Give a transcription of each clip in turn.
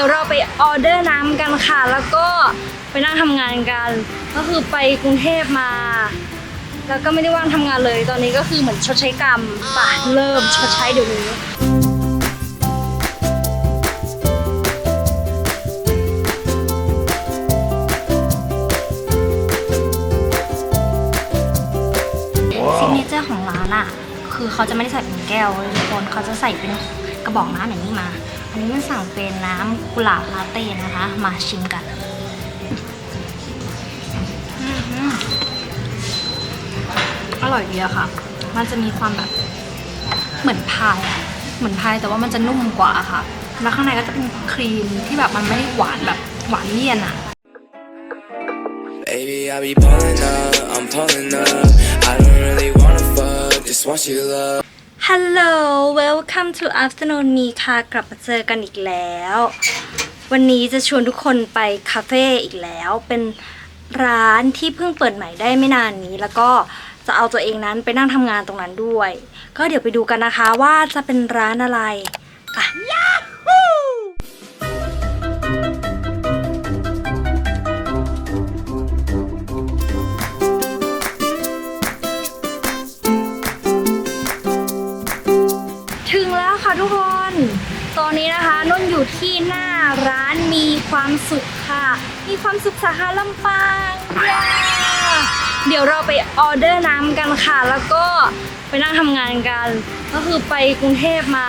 ดี๋ยวเราไปออเดอร์น้ำกันค่ะ แล้วก็ไปนั่งทำงานกัน ก็คือไปกรุงเทพมา แล้วก็ไม่ได้ว่างทำงานเลย ตอนนี้ก็คือเหมือนชดใช้กรรมป่ะเริ่มชดใช้เดี๋ยวนี้ซิกเนเจอร์ของร้านอะ คือเขาจะไม่ได้ใส่เป็นแก้วเลยทุกคนเขาจะใส่เป็นกระบอกน้ำอย่างนี้มา อันนี้มันสั่งเป็นน้ำกุหลาบลาเต้นะคะ มาชิมกันอร่อยดีอะค่ะ มันจะมีความแบบเหมือนพายเหมือนพายแต่ว่ามันจะนุ่มกว่าค่ะ แล้วข้างในก็จะเป็นครีมที่แบบมันไม่ได้หวานแบบหวานเลี่ยนอะ Baby, I be pulling up, I'm pulling up. I don't really wanna fuck, just want you love. Hello welcome to afternoon มีค่ะ กลับมาเจอกันอีกแล้ว วันนี้จะชวนทุกคนไปคาเฟ่อีกแล้ว เป็นร้านที่เพิ่งเปิดใหม่ได้ไม่นานนี้ แล้วก็จะเอาตัวเองนั้นไปนั่งทำงานตรงนั้นด้วย ก็เดี๋ยวไปดูกันนะคะว่าจะเป็นร้านอะไรอะ ตอนนี้นะคะนุ่นอยู่ที่หน้าร้านมีความสุขค่ะ มีความสุขสาขาลำปางเย้เดี๋ยวเราไปออเดอร์น้ำกันค่ะ แล้วก็ไปนั่งทำงานกัน ก็คือไปกรุงเทพมา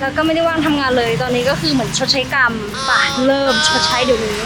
แล้วก็ไม่ได้ว่างทำงานเลย ตอนนี้ก็คือเหมือนชดใช้กรรมป่ะเริ่มชดใช้เดี๋ยวนี้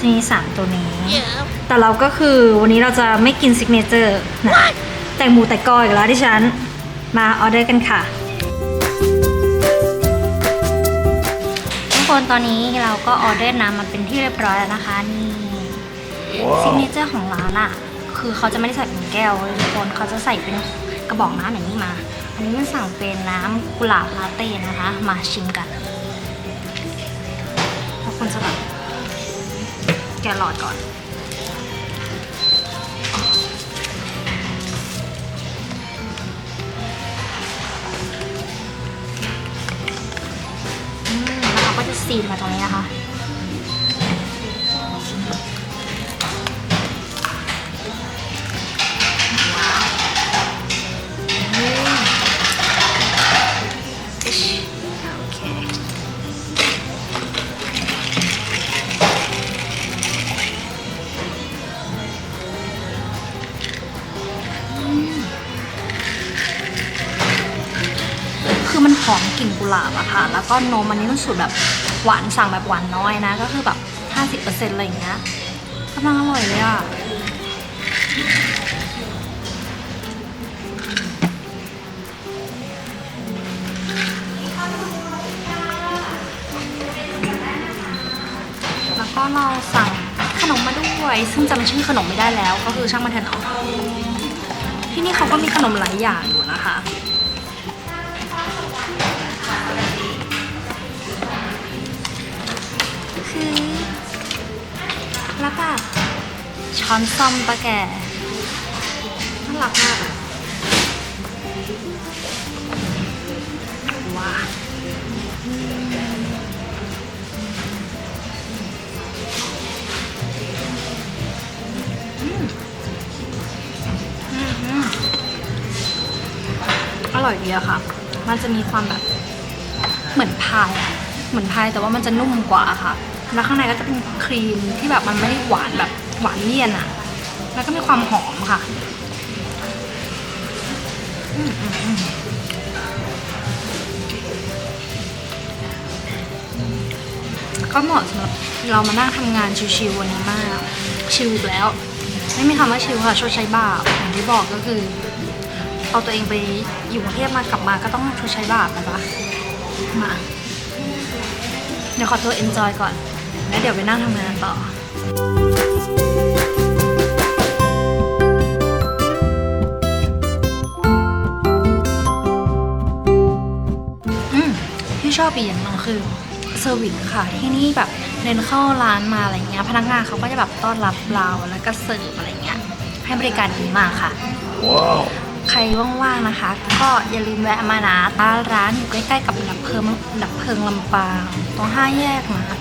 จะมีสามตัวนี้ แต่เราก็คือวันนี้เราจะไม่กินซิกเนเจอร์นะแต่งหมูแต่กออีกแล้วที่ฉัน มาออเดอร์กันค่ะทุกคนตอนนี้เราก็ออเดอร์น้ำมาเป็นที่เรียบร้อยแล้วนะคะนี่ซิกเนเจอร์ของร้านอะ คือเขาจะไม่ได้ใส่เป็นแก้วเลยทุกคนเขาจะใส่เป็นกระบอกน้ำอย่างนี้มา อันนี้มันสั่งเป็นน้ำกุหลาบลาเต้นะคะ มาชิมกันทุกคนจะแบบ แกลอดก่อน อืมแล้วเราก็จะซีนมาตรงนี้นะคะ อมันหอมกลิ่นกุหลาบอะค่ะ แล้วก็นมอันนี้ต้องสูตรแบบหวานสั่งแบบหวานน้อยนะ ก็คือแบบ 50%อะไรอย่างเงี้ยกำลังอร่อยเลยอะแล้วก็เราสั่งขนมมาด้วย ซึ่งจำชื่อขนมไม่ได้แล้ว ก็คือช่างมันเถอะเนาะที่นี่เขาก็มีขนมหลายอย่างอยู่นะคะ ช้อนซ่อมตะแก่น่ารักมากว้าอืมอืมอืมอืมอร่อยดีอะค่ะ มันจะมีความแบบเหมือนพายอะเหมือนพายแต่ว่ามันจะนุ่มกว่าค่ะ แล้วข้างในก็จะเป็นครีมที่แบบมันไม่ได้หวานแบบ หวานเลี่ยนอะแล้วก็มีความหอมค่ะก็เหมาะสำหรับเรามานั่งทำงานชิวๆวันนี้มาก ชิลแล้ว ไม่มีคำว่าชิลค่ะชดใช้บาปอย่างที่บอกก็คือเอาตัวเองไปอยู่กรุงเทพมากลับมาก็ต้องชดใช้บาปนะจ๊ะมา เดี๋ยวขอตัว enjoy ก่อน แล้วเดี๋ยวไปนั่งทำงานต่อ ชอบอีกอย่างหนึงคือเซอร์วิสค่ะที่นี่แบบเดินเข้าร้านมาอะไรเงี้ยพนักงานเขาก็จะแบบต้อนรับเราแล้วก็เสิร์ฟอะไรเงี้ยให้บริการดีมากค่ะ ใครว่างๆนะคะ ก็อย่าลืมแวะมานะร้านอยู่ใกล้ๆกับดับเพลิงดับเพลิงลำปางตรงห้าแยกนะ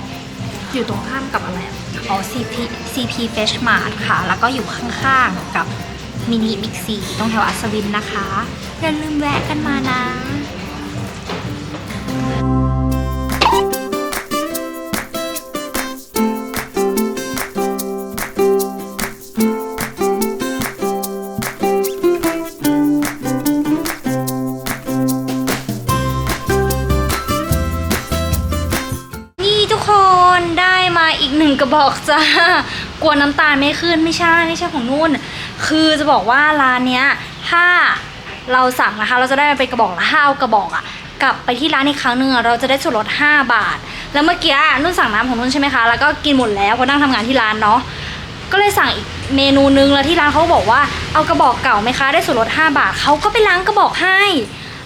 อยู่ตรงข้ามกับอะไรอะอ๋อ CP CP Fresh Mart ค่ะ แล้วก็อยู่ข้างๆกับมินิบิ๊กซีตรงแถวอัศวินนะคะอย่าลืมแวะกันมานะ นี่ทุกคนได้มาอีกหนึ่งกระบอกจ้ากลัวน้ำตาลไม่ขึ้นไม่ใช่ไม่ใช่ของนุ่น คือจะบอกว่าร้านเนี้ยถ้าเราสั่งนะคะ เราจะได้เป็นกระบอกละห้ากระบอกอะ กลับไปที่ร้านอีกครั้งหนึ่งอะเราจะได้ส่วนลด 5 บาท แล้วเมื่อกี้นุ่นสั่งน้ำของนุ่นใช่ไหมคะ แล้วก็กินหมดแล้วเพราะนั่งทำงานที่ร้านเนาะ ก็เลยสั่งอีกเมนูนึงแล้วที่ร้านเขาบอกว่าเอากระบอกเก่าไหมคะ ได้ส่วนลด 5 บาท เขาก็ไปล้างกระบอกให้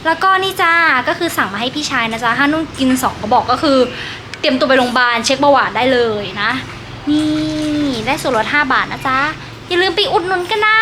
แล้วก็นี่จ้า ก็คือสั่งมาให้พี่ชายนะจ๊ะถ้านุ่นกินสองกระบอกก็คือ เตรียมตัวไปโรงพยาบาลเช็คเบาหวานได้เลยนะ นี่ได้ส่วนลด 5 บาทนะจ๊ะอย่าลืมไปอุดหนุนกันนะ